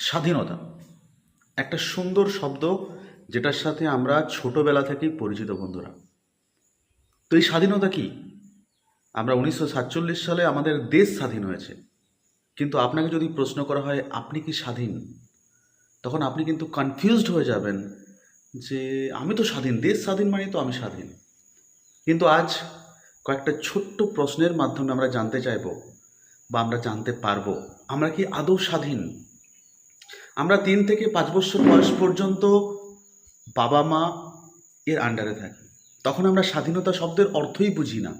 স্বাধীনতা। একটা সুন্দর শব্দ যেটার সাথে আমরা ছোটবেলা থেকেই পরিচিত বন্ধুরা। তো এই স্বাধীনতা কি? আমরা উনিশশো সাতচল্লিশ সালে আমাদের দেশ স্বাধীন হয়েছে। কিন্তু আপনাকে যদি প্রশ্ন করা হয়, আপনি কি স্বাধীন? তখন আপনি কিন্তু কনফিউজড হয়ে যাবেন যে, আমি তো স্বাধীন, দেশ স্বাধীন মানে তো আমি স্বাধীন। কিন্তু আজ কয়েকটা ছোট্ট প্রশ্নের মাধ্যমে আমরা জানতে চাইব বা আমরা জানতে পারব, আমরা কি আদৌ স্বাধীন? আমরা তিন থেকে পাঁচ বছর বয়স পর্যন্ত বাবা মা এর আন্ডারে থাকি। তখন আমরা স্বাধীনতা শব্দের অর্থই বুঝি না।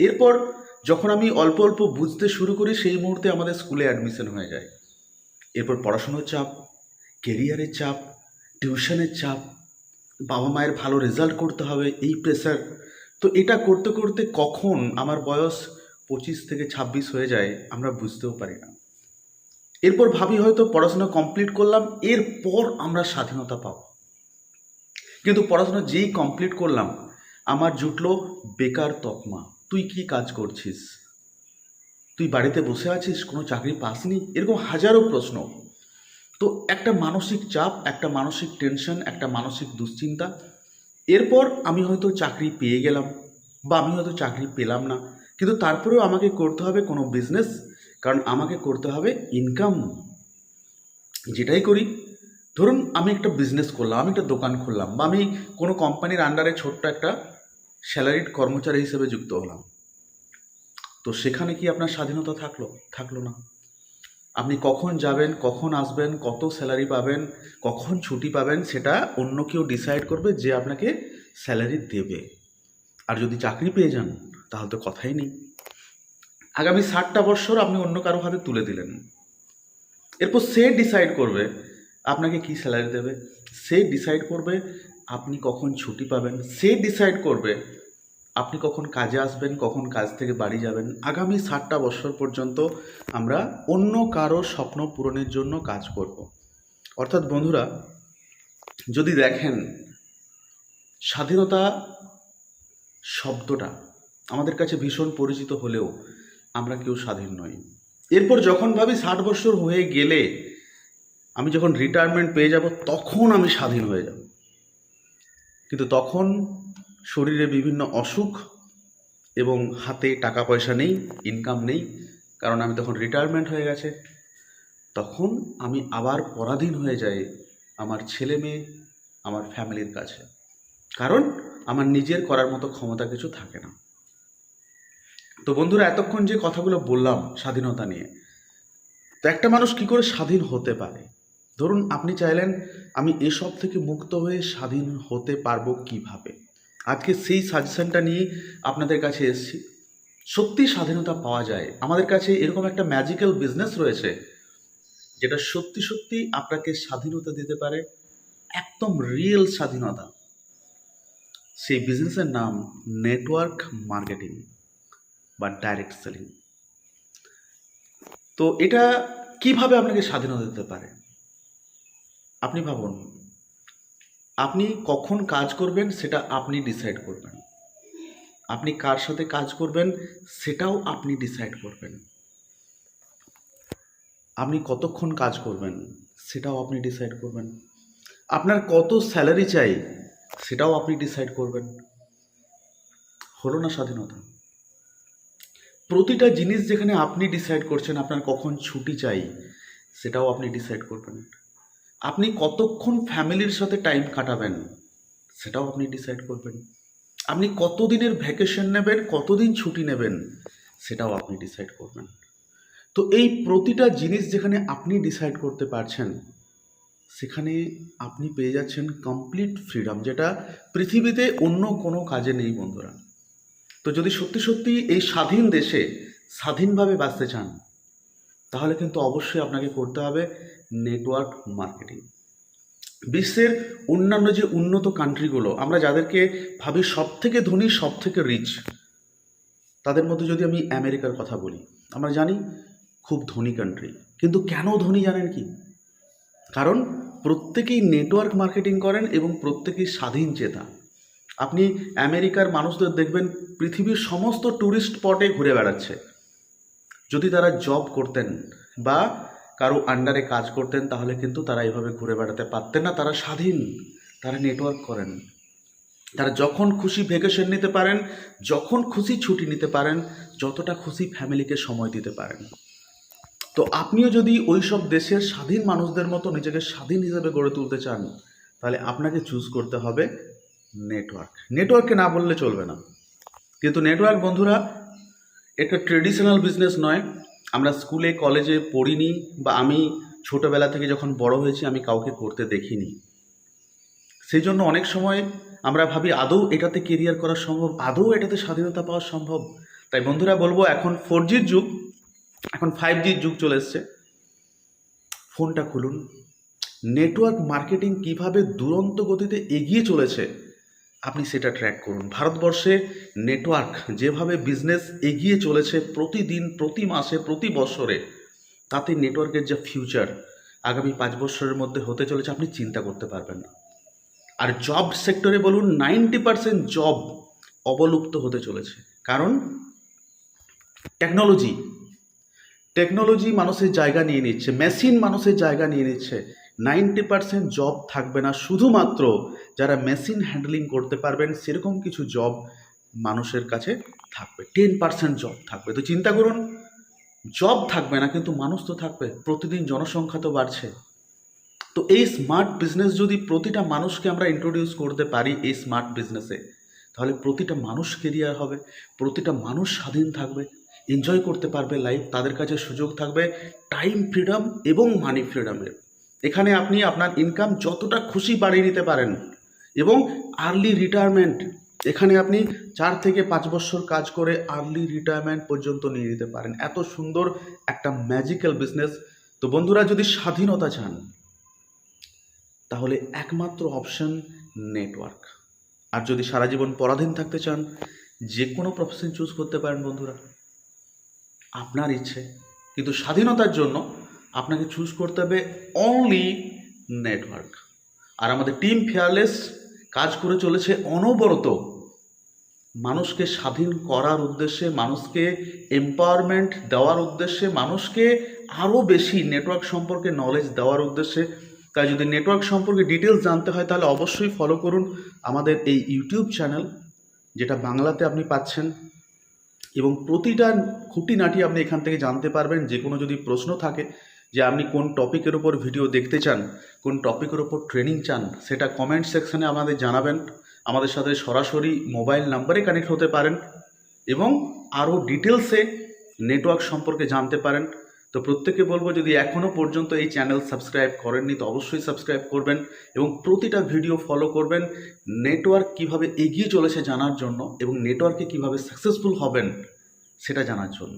এরপর যখন আমি অল্প অল্প বুঝতে শুরু করি, সেই মুহূর্তে আমাদের স্কুলে অ্যাডমিশন হয়ে যায়। এরপর পড়াশুনোর চাপ কেরিয়ারের চাপ টিউশনের চাপ, বাবা মায়ের ভালো রেজাল্ট করতে হবে, এই প্রেসার তো এটা করতে করতে কখন আমার বয়স পঁচিশ থেকে ছাব্বিশ হয়ে যায়, আমরা বুঝতেও পারি না। এরপর ভাবি হয়তো পড়াশোনা কমপ্লিট করলাম, এরপর আমরা স্বাধীনতা পাবো। কিন্তু পড়াশোনা যেই কমপ্লিট করলাম, আমার জুটলো বেকার তকমা। তুই কি কাজ করছিস? তুই বাড়িতে বসে আছিস? কোনো চাকরি পাসনি? এরকম হাজারো প্রশ্ন। তো একটা মানসিক চাপ, একটা মানসিক টেনশন একটা মানসিক দুশ্চিন্তা। এরপর আমি হয়তো চাকরি পেয়ে গেলাম, বা আমি হয়তো চাকরি পেলাম না। কিন্তু তারপরেও আমাকে করতে হবে কোনো বিজনেস কারণ আমাকে করতে হবে ইনকাম যেটাই করি, ধরুন আমি একটা বিজনেস করলাম, আমি একটা দোকান খুললাম, বা আমি কোনো কোম্পানির আন্ডারে ছোট্ট একটা স্যালারিড কর্মচারী হিসেবে যুক্ত হলাম। তো সেখানে কি আপনার স্বাধীনতা থাকল? থাকল না। আপনি কখন যাবেন, কখন আসবেন, কত স্যালারি পাবেন, কখন ছুটি পাবেন, সেটা অন্য কেউ ডিসাইড করবে যে আপনাকে স্যালারি দেবে। আর যদি চাকরি পেয়ে যান, তাহলে তো কথাই নেই। আগামী ষাটটা বছর আপনি অন্য কারও হাতে তুলে দিলেন। এরপর সে ডিসাইড করবে আপনাকে কি স্যালারি দেবে। সে ডিসাইড করবে আপনি কখন ছুটি পাবেন। সে ডিসাইড করবে আপনি কখন কাজে আসবেন, কখন কাজ থেকে বাড়ি যাবেন। আগামী ষাটটা বছর পর্যন্ত আমরা অন্য কারও স্বপ্ন পূরণের জন্য কাজ করব। অর্থাৎ বন্ধুরা, যদি দেখেন স্বাধীনতা শব্দটা আমাদের কাছে ভীষণ পরিচিত হলেও আমরা কেউ স্বাধীন নই। এরপর যখন ভাবি ষাট বছর হয়ে গেলে আমি যখন রিটায়ারমেন্ট পেয়ে যাব, তখন আমি স্বাধীন হয়ে যাব। কিন্তু তখন শরীরে বিভিন্ন অসুখ এবং হাতে টাকা পয়সা নেই ইনকাম নেই, কারণ আমি তখন রিটায়ারমেন্ট হয়ে গেছে। তখন আমি আবার পরাধীন হয়ে যাই আমার ছেলে মেয়ে আমার ফ্যামিলির কাছে। কারণ আমার নিজের করার মতো ক্ষমতা কিছু থাকে না। তো বন্ধুরা, এতক্ষণ যে কথাগুলো বললাম স্বাধীনতা নিয়ে, তো একটা মানুষ কি করে স্বাধীন হতে পারে? ধরুন আপনি চাইলেন, আমি এসব থেকে মুক্ত হয়ে স্বাধীন হতে পারব কীভাবে? আজকে সেই সাজেশনটা নিয়ে আপনাদের কাছে এসেছি। সত্যি স্বাধীনতা পাওয়া যায়। আমাদের কাছে এরকম একটা ম্যাজিক্যাল বিজনেস রয়েছে, যেটা সত্যি সত্যি আপনাকে স্বাধীনতা দিতে পারে, একদম রিয়েল স্বাধীনতা। সেই বিজনেসের নাম নেটওয়ার্ক মার্কেটিং বা ডাইরেক্ট সেলিং তো এটা কীভাবে আপনাকে স্বাধীনতা দিতে পারে? আপনি ভাবুন, আপনি কখন কাজ করবেন সেটা আপনি ডিসাইড করবেন। আপনি কার সাথে কাজ করবেন সেটাও আপনি ডিসাইড করবেন। আপনি কতক্ষণ কাজ করবেন সেটাও আপনি ডিসাইড করবেন। আপনার কত স্যালারি চাই সেটাও আপনি ডিসাইড করবেন। হলো না স্বাধীনতা? প্রতিটা জিনিস যেখানে আপনি ডিসাইড করছেন আপনার কখন ছুটি চাই, সেটাও আপনি ডিসাইড করবেন। আপনি কতক্ষণ ফ্যামিলির সাথে টাইম কাটাবেন, সেটাও আপনি ডিসাইড করবেন। আপনি কতদিনের ভ্যাকেশন নেবেন, কতদিন ছুটি নেবেন, সেটাও আপনি ডিসাইড করবেন। তো এই প্রতিটা জিনিস যেখানে আপনি ডিসাইড করতে পারছেন, সেখানে আপনি পেয়ে যাচ্ছেন কমপ্লিট ফ্রিডম যেটা পৃথিবীতে অন্য কোনো কাজে নেই বন্ধুরা। তো যদি সত্যি সত্যি এই স্বাধীন দেশে স্বাধীনভাবে বাঁচতে চান, তাহলে কিন্তু অবশ্যই আপনাকে করতে হবে নেটওয়ার্ক মার্কেটিং বিশ্বের অন্যান্য যে উন্নত কান্ট্রিগুলো আমরা যাদেরকে ভাবি সব থেকে ধনী সব থেকে রিচ তাদের মধ্যে যদি আমি আমেরিকার কথা বলি, আমরা জানি খুব ধনী কান্ট্রি কিন্তু কেন ধনী জানেন কি? কারণ প্রত্যেকেই নেটওয়ার্ক মার্কেটিং করেন এবং প্রত্যেকেই স্বাধীন চেতা। আপনি আমেরিকার মানুষদের দেখবেন পৃথিবীর সমস্ত ট্যুরিস্ট স্পটে ঘুরে বেড়াচ্ছে। যদি তারা জব করতেন বা কারও আন্ডারে কাজ করতেন, তাহলে কিন্তু তারা এইভাবে ঘুরে বেড়াতে পারতেন না। তারা স্বাধীন, তারা নেটওয়ার্ক করেন। তারা যখন খুশি ভেকেশন নিতে পারেন, যখন খুশি ছুটি নিতে পারেন, যতটা খুশি ফ্যামিলিকে সময় দিতে পারেন। তো আপনিও যদি ওই সব দেশের স্বাধীন মানুষদের মতো নিজেকে স্বাধীন হিসেবে গড়ে তুলতে চান, তাহলে আপনাকে চুজ করতে হবে নেটওয়ার্ক। নেটওয়ার্ককে না বললে চলবে না। কিন্তু নেটওয়ার্ক, বন্ধুরা একটা ট্রেডিশনাল বিজনেস নয়। আমরা স্কুলে, কলেজে পড়িনি বা আমি ছোটোবেলা থেকে যখন বড় হয়েছি, আমি কাউকে করতে দেখিনি। সেই জন্য অনেক সময় আমরা ভাবি, আদৌ এটাতে কেরিয়ার করা সম্ভব? আদৌ এটাতে স্বাধীনতা পাওয়া সম্ভব? তাই বন্ধুরা, বলব, এখন ফোর জির যুগ, এখন ফাইভ জির যুগ চলে এসছে। ফোনটা খুলুন। নেটওয়ার্ক মার্কেটিং কীভাবে দুরন্ত গতিতে এগিয়ে চলেছে আপনি সেটা ট্র্যাক করুন। ভারতবর্ষে নেটওয়ার্ক যেভাবে বিজনেস এগিয়ে চলেছে প্রতিদিন, প্রতি মাসে, প্রতি বছরে, তাতে নেটওয়ার্কের যে ফিউচার আগামী পাঁচ বছরের মধ্যে হতে চলেছে, আপনি চিন্তা করতে পারবেন না। আর জব সেক্টরে বলুন নাইনটি পার্সেন্ট জব অবলুপ্ত হতে চলেছে। কারণ টেকনোলজি টেকনোলজি মানুষের জায়গা নিয়ে নিচ্ছে মেশিন মানুষের জায়গা নিয়ে নিচ্ছে। নাইনটি পার্সেন্ট জব থাকবে না। শুধুমাত্র যারা মেশিন হ্যান্ডলিং করতে পারবেন, সেরকম কিছু জব মানুষের কাছে থাকবে। টেন পার্সেন্ট জব থাকবে। তো চিন্তা করুন, জব থাকবে না, কিন্তু মানুষ তো থাকবে। প্রতিদিন জনসংখ্যা তো বাড়ছে। তো এই স্মার্ট বিজনেস যদি প্রতিটা মানুষকে আমরা ইন্ট্রোডিউস করতে পারি এই স্মার্ট বিজনেসে, তাহলে প্রতিটা মানুষ কেরিয়ার হবে, প্রতিটা মানুষ স্বাধীন থাকবে এনজয় করতে পারবে লাইফ তাদের কাছে সুযোগ থাকবে টাইম ফ্রিডম এবং মানি ফ্রিডমের এখানে আপনি আপনার ইনকাম যতটা খুশি বাড়িয়ে নিতে পারেন এবং আর্লি রিটায়ারমেন্ট এখানে আপনি চার থেকে পাঁচ বছর কাজ করে আর্লি রিটায়ারমেন্ট পর্যন্ত নিয়ে নিতে পারেন। এত সুন্দর একটা ম্যাজিক্যাল বিজনেস তো বন্ধুরা, যদি স্বাধীনতা চান, তাহলে একমাত্র অপশন নেটওয়ার্ক আর যদি সারা জীবন পরাধীন থাকতে চান, যে কোনো প্রফেশন চুজ করতে পারেন বন্ধুরা। আপনার ইচ্ছে। কিন্তু স্বাধীনতার জন্য আপনাকে চুজ করতে হবে অনলি নেটওয়ার্ক আর আমাদের টিম ফেয়ারলেস কাজ করে চলেছে অনবরত। মানুষকে স্বাধীন করার উদ্দেশ্যে, মানুষকে এম্পাওয়ারমেন্ট দেওয়ার উদ্দেশ্যে, মানুষকে আরও বেশি নেটওয়ার্ক সম্পর্কে নলেজ দেওয়ার উদ্দেশ্যে। তাই যদি নেটওয়ার্ক সম্পর্কে ডিটেলস জানতে হয়, তাহলে অবশ্যই ফলো করুন আমাদের এই ইউটিউব চ্যানেল যেটা বাংলাতে আপনি পাচ্ছেন। এবং প্রতিটা খুঁটিনাটি আপনি এখান থেকে জানতে পারবেন যে কোনো যদি প্রশ্ন থাকে যে আপনি কোন টপিকের ওপর ভিডিও দেখতে চান, কোন টপিকের ওপর ট্রেনিং চান, সেটা কমেন্ট সেকশনে আমাদের জানাবেন। আমাদের সাথে সরাসরি মোবাইল নাম্বারে কানেক্ট হতে পারেন এবং আরও ডিটেলসে নেটওয়ার্ক সম্পর্কে জানতে পারেন। তো প্রত্যেকে বলব, যদি এখনও পর্যন্ত এই চ্যানেল সাবস্ক্রাইব করেননি, তো অবশ্যই সাবস্ক্রাইব করবেন এবং প্রতিটা ভিডিও ফলো করবেন। নেটওয়ার্ক কীভাবে এগিয়ে চলেছে জানার জন্য এবং নেটওয়ার্কে কীভাবে সাকসেসফুল হবেন, সেটা জানার জন্য।